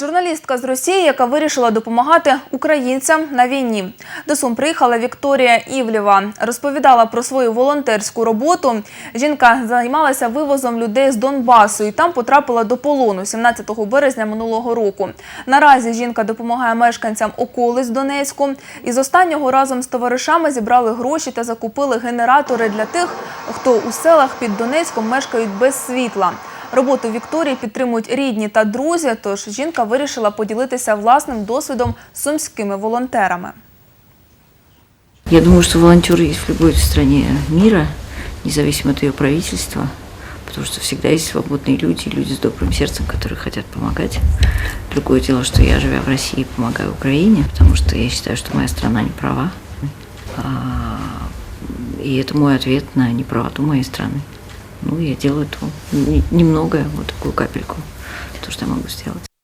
Журналістка з Росії, яка вирішила допомагати українцям на війні. До Сум приїхала Вікторія Івлєва. Розповідала про свою волонтерську роботу. Жінка займалася вивозом людей з Донбасу і там потрапила до полону 17 березня минулого року. Наразі жінка допомагає мешканцям околиць Донецьку. І з останнього разом з товаришами зібрали гроші та закупили генератори для тих, хто у селах під Донецьком мешкають без світла. Роботу Вікторії підтримують рідні та друзі, тож жінка вирішила поділитися власним досвідом з сумськими волонтерами. Я думаю, что волонтеры есть в любой стране мира, независимо от ее правительства, потому что всегда есть свободные люди, люди с добрым сердцем, которые хотят помогать. Другое дело, что я, живя в России, помогаю Украине, потому что я считаю, что моя страна не права. А, И это мой ответ на неправоту моей страны. Ну, я делаю то немногое, вот такую капельку, то, что я могу сделать.